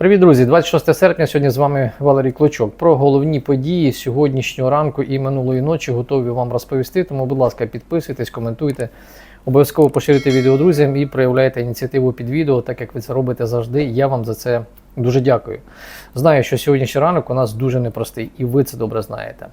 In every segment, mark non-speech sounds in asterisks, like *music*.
Привіт, друзі! 26 серпня. Сьогодні з вами Валерій Клочок. Про головні події сьогоднішнього ранку і минулої ночі готові вам розповісти. Тому, будь ласка, підписуйтесь, коментуйте. Обов'язково поширюйте відео друзям і проявляйте ініціативу під відео, так як ви це робите завжди. Я вам за це дуже дякую. Знаю, що сьогоднішній ранок у нас дуже непростий, і ви це добре знаєте.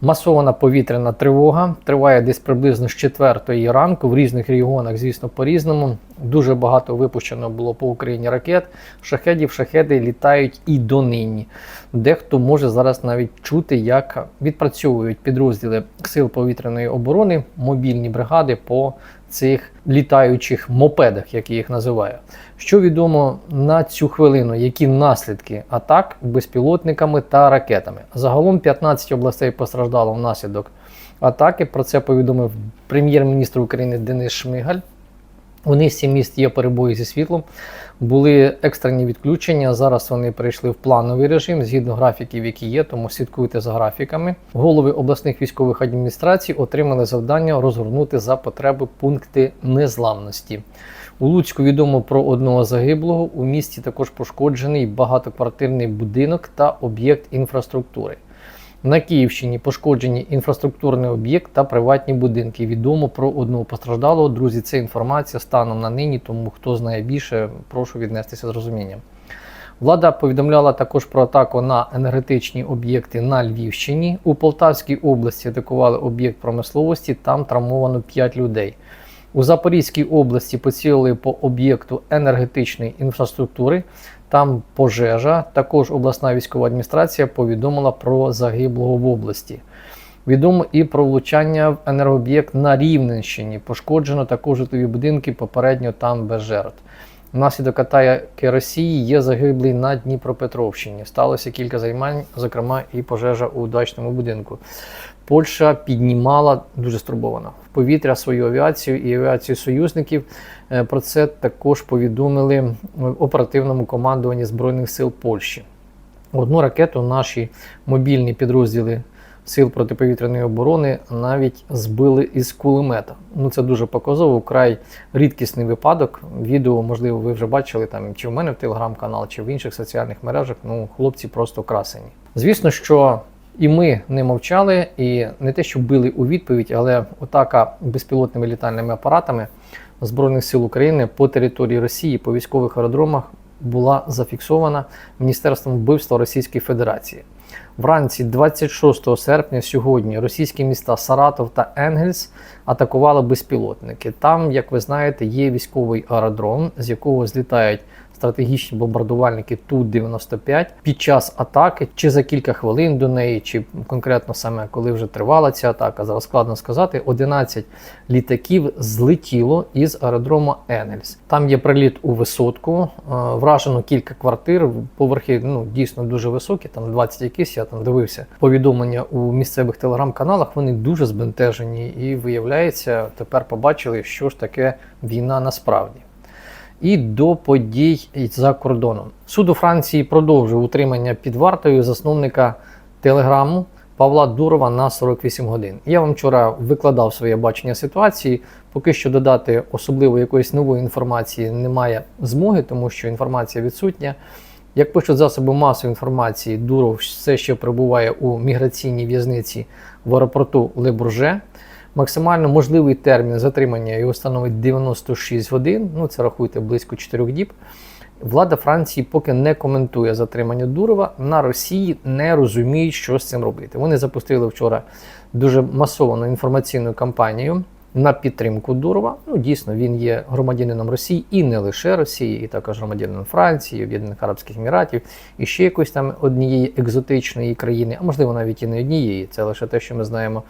Масована повітряна тривога триває десь приблизно з 4 ранку в різних регіонах, звісно, по-різному. Дуже багато випущено було по Україні ракет, шахедів, шахеди літають і донині. Дехто може зараз навіть чути, як відпрацьовують підрозділи Сил повітряної оборони, мобільні бригади по цих літаючих мопедах, як я їх називаю. Що відомо на цю хвилину, які наслідки атак безпілотниками та ракетами? Загалом 15 областей постраждало внаслідок атаки. Про це повідомив прем'єр-міністр України Денис Шмигаль. У низці міст є перебої зі світлом, були екстрені відключення. Зараз вони перейшли в плановий режим згідно графіків, які є, тому слідкуйте за графіками. Голови обласних військових адміністрацій отримали завдання розгорнути за потреби пункти незламності. У Луцьку відомо про одного загиблого. У місті також пошкоджений багатоквартирний будинок та об'єкт інфраструктури. На Київщині пошкоджені інфраструктурний об'єкт та приватні будинки. Відомо про одного постраждалого. Друзі, це інформація станом на нині, тому хто знає більше, прошу віднестися з розумінням. Влада повідомляла також про атаку на енергетичні об'єкти на Львівщині. У Полтавській області атакували об'єкт промисловості, там травмовано 5 людей. У Запорізькій області поцілили по об'єкту енергетичної інфраструктури. Там пожежа. Також обласна військова адміністрація повідомила про загиблого в області. Відомо і про влучання в енергооб'єкт на Рівненщині. Пошкоджено також житлові будинки, попередньо там без жертв. Внаслідок атаки Росії є загиблий на Дніпропетровщині. Сталося кілька займань, зокрема і пожежа у дачному будинку. Польща піднімала дуже стурбована в повітря свою авіацію і авіацію союзників. Е, Про це також повідомили в оперативному командуванні Збройних сил Польщі. Одну ракету наші мобільні підрозділи Сил протиповітряної оборони навіть збили із кулемета. Ну це дуже показово, вкрай рідкісний випадок. Відео, можливо, ви вже бачили там чи в мене в телеграм-канал, чи в інших соціальних мережах. Ну, хлопці просто красені. Звісно, що і ми не мовчали, і не те, що били у відповідь, але атака безпілотними літальними апаратами Збройних сил України по території Росії по військових аеродромах була зафіксована Міністерством вбивства Російської Федерації. Вранці 26 серпня сьогодні російські міста Саратов та Енгельс атакували безпілотники. Там, як ви знаєте, є військовий аеродром, з якого злітають стратегічні бомбардувальники Ту-95 під час атаки, чи за кілька хвилин до неї, чи конкретно саме коли вже тривала ця атака, зараз складно сказати. 11 літаків злетіло із аеродрому Енгельс. Там є приліт у висотку, е, вражено кілька квартир. Поверхи ну дійсно дуже високі, там 20 якісь. Я там дивився повідомлення у місцевих телеграм-каналах. Вони дуже збентежені, і виявляється, тепер побачили, що ж таке війна насправді. І до подій за кордоном. Суд у Франції продовжив утримання під вартою засновника телеграму Павла Дурова на 48 годин. Я вам вчора викладав своє бачення ситуації. Поки що додати особливо якоїсь нової інформації немає змоги, тому що інформація відсутня. Як пишуть засоби масової інформації, Дуров все ще перебуває у міграційній в'язниці в аеропорту Лебурже. Максимально можливий термін затримання його становить 96 годин. Ну це рахуйте близько 4 діб. Влада Франції поки не коментує затримання Дурова. На Росії не розуміють, що з цим робити. Вони запустили вчора дуже масовану інформаційну кампанію на підтримку Дурова. Ну, дійсно, він є громадянином Росії і не лише Росії, і також громадянином Франції, Об'єднаних Арабських Еміратів і ще якоїсь там однієї екзотичної країни, а можливо навіть і не однієї. Це лише те, що ми знаємо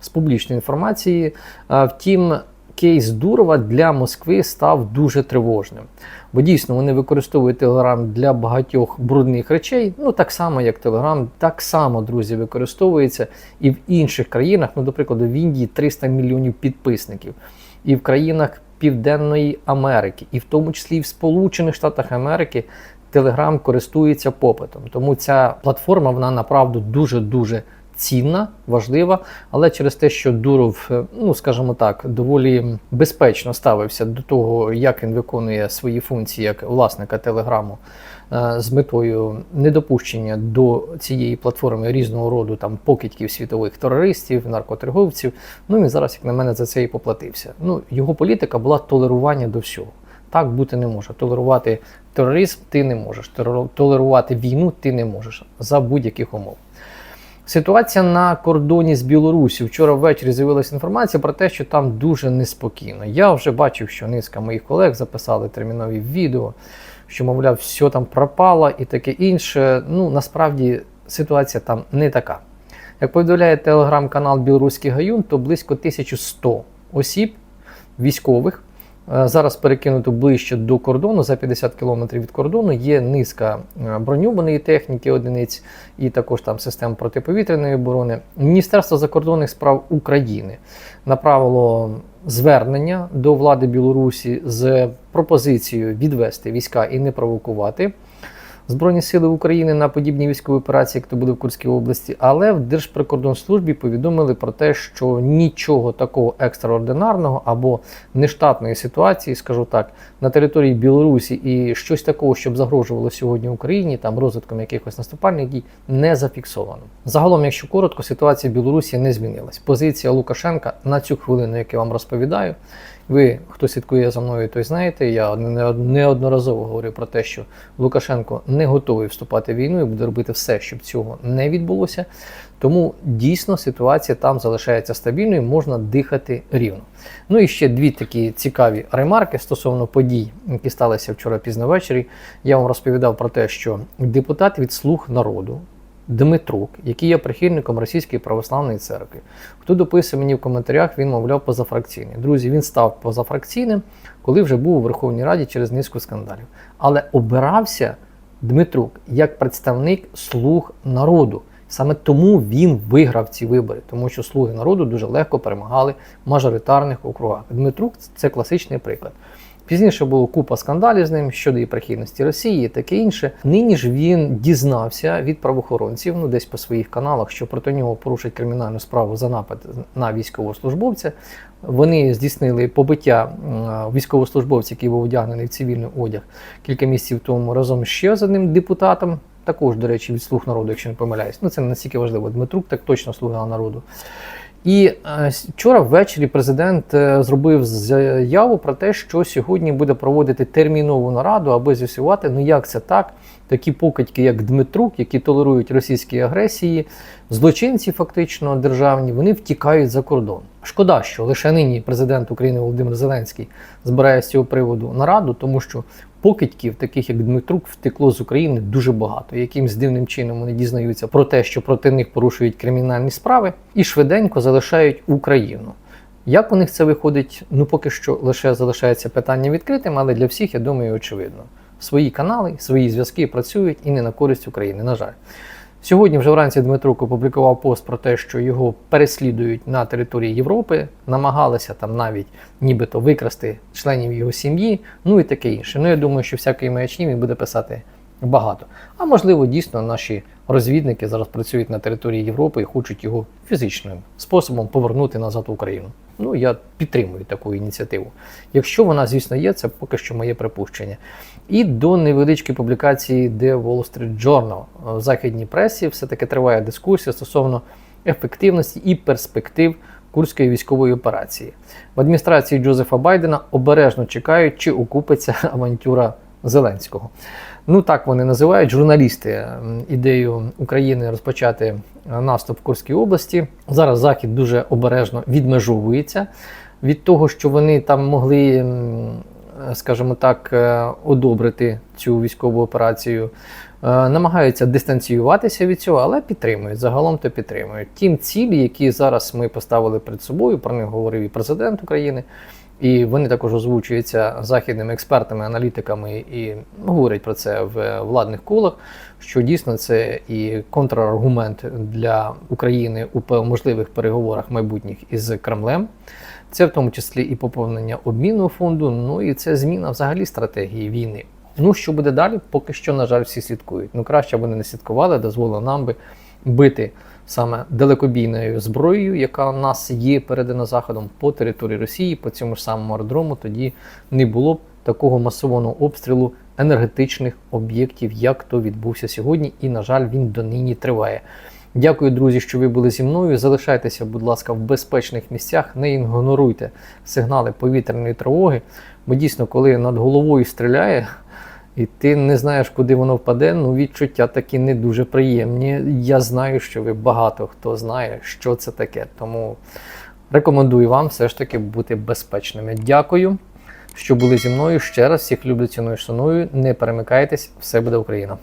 з публічної інформації. Втім, кейс Дурова для Москви став дуже тривожним. Бо дійсно вони використовують Телеграм для багатьох брудних речей. Ну так само, як Телеграм, так само, друзі, використовується і в інших країнах. Ну, до прикладу, в Індії 300 мільйонів підписників, і в країнах Південної Америки, і в тому числі і в Сполучених Штатах Америки. Телеграм користується попитом, тому ця платформа вона направду дуже дуже цінна, важлива, але через те, що Дуров, е, ну скажімо так, доволі безпечно ставився до того, як він виконує свої функції як власника телеграму е, з метою недопущення до цієї платформи різного роду там покидьків світових терористів, наркоторговців. Ну він зараз, як на мене, за це і поплатився. Ну його політика була толерування до всього. Так бути не може. Толерувати тероризм ти не можеш. Толерувати війну ти не можеш за будь-яких умов. Ситуація на кордоні з Білорусі. Вчора ввечері з'явилася інформація про те, що там дуже неспокійно. Я вже бачив, що низка моїх колег записали термінові відео, що, мовляв, все там пропало і таке інше. Ну, насправді ситуація там не така. Як повідомляє телеграм-канал Білоруський Гаюн, то близько 1100 осіб, військових, зараз перекинуто ближче до кордону, за 50 кілометрів від кордону. Є низка бронюваної броньованої техніки одиниць і також там систем протиповітряної оборони. Міністерство закордонних справ України направило звернення до влади Білорусі з пропозицією відвести війська і не провокувати. Збройні сили України на подібні військові операції, як то буде в Курській області, але в Держприкордонслужбі повідомили про те, що нічого такого екстраординарного або нештатної ситуації, скажу так, на території Білорусі і щось такого, щоб загрожувало сьогодні Україні, там розвитком якихось наступальних дій, не зафіксовано. Загалом, якщо коротко, ситуація в Білорусі не змінилась. Позиція Лукашенка на цю хвилину, як я вам розповідаю. Ви, хто слідкує за мною, той знаєте, я не- неодноразово говорю про те, що Лукашенко не готовий вступати в війну і буде робити все, щоб цього не відбулося. Тому дійсно ситуація там залишається стабільною, можна дихати рівно. Ну і ще дві такі цікаві ремарки стосовно подій, які сталися вчора пізно ввечері. Я вам розповідав про те, що депутат від слуг народу. Дмитрук, який є прихильником Російської православної церкви. Хто дописує мені в коментарях, він мовляв позафракційний. Друзі, він став позафракційним, коли вже був у Верховній Раді через низку скандалів. Але обирався Дмитрук як представник слуг народу. Саме тому він виграв ці вибори, тому що слуги народу дуже легко перемагали в мажоритарних округах. Дмитрук це класичний приклад. Пізніше було купа скандалів з ним щодо і прихильності Росії, і таке інше. Нині ж він дізнався від правоохоронців, ну десь по своїх каналах, що проти нього порушать кримінальну справу за напад на військовослужбовця. Вони здійснили побиття військовослужбовця, який був одягнений в цивільний одяг кілька місяців тому разом ще з одним депутатом. Також, до речі, від слуг народу, якщо не помиляюсь. Ну це не настільки важливо. Дмитрук так точно слуга народу. І е, вчора ввечері президент е, зробив заяву про те, що сьогодні буде проводити термінову нараду, аби з'ясувати, ну як це так, такі покидьки, як Дмитрук, які толерують російські агресії, злочинці фактично державні, вони втікають за кордон. Шкода, що лише нині президент України Володимир Зеленський збирає з цього приводу нараду, тому що покидьків, таких як Дмитрук, втекло з України дуже багато. Якимсь дивним чином вони дізнаються про те, що проти них порушують кримінальні справи, і швиденько залишають Україну. Як у них це виходить? Ну поки що лише залишається питання відкритим, але для всіх, я думаю, очевидно. Свої канали, свої зв'язки працюють і не на користь України, на жаль. Сьогодні вже вранці Дмитрук опублікував пост про те, що його переслідують на території Європи, намагалися там навіть нібито викрасти членів його сім'ї, ну і таке інше. Ну я думаю, що всякої маячні він буде писати багато. А можливо, дійсно наші розвідники зараз працюють на території Європи і хочуть його фізичним способом повернути назад в Україну. Ну я підтримую таку ініціативу. Якщо вона, звісно, є, це поки що моє припущення. І до невеличкої публікації The Wall Street Journal в західній пресі все-таки триває дискусія стосовно ефективності і перспектив курської військової операції. В адміністрації Джозефа Байдена обережно чекають, чи окупиться *laughs* авантюра Зеленського. Ну так вони називають журналісти ідею України розпочати е, наступ в Курській області. Зараз Захід дуже обережно відмежовується від того, що вони там могли, скажімо так, е, одобрити цю військову операцію. Е, Намагаються дистанціюватися від цього, але підтримують. Загалом то підтримують. Тім цілі, які зараз ми поставили перед собою, про них говорив і президент України. І вони також озвучуються західними експертами, аналітиками і говорять про це в владних колах. Що дійсно це і контраргумент для України у можливих переговорах майбутніх із Кремлем. Це в тому числі і поповнення обмінного фонду. Ну і це зміна взагалі стратегії війни. Ну що буде далі? Поки що, на жаль, всі слідкують. Ну краще вони не слідкували, дозволило нам би бити саме далекобійною зброєю, яка у нас є передана заходом по території Росії, по цьому ж самому аеродрому, тоді не було б такого масованого обстрілу енергетичних об'єктів, як то відбувся сьогодні, і, на жаль, він донині триває. Дякую, друзі, що ви були зі мною. Залишайтеся, будь ласка, в безпечних місцях, не ігноруйте сигнали повітряної тривоги, бо дійсно, коли над головою стріляє, і ти не знаєш, куди воно впаде, ну відчуття такі не дуже приємні. Я знаю, що ви багато хто знає, що це таке. Тому рекомендую вам все ж таки бути безпечними. Дякую, що були зі мною. Ще раз всіх люблю, ціную, шаную. Не перемикайтесь, все буде Україна.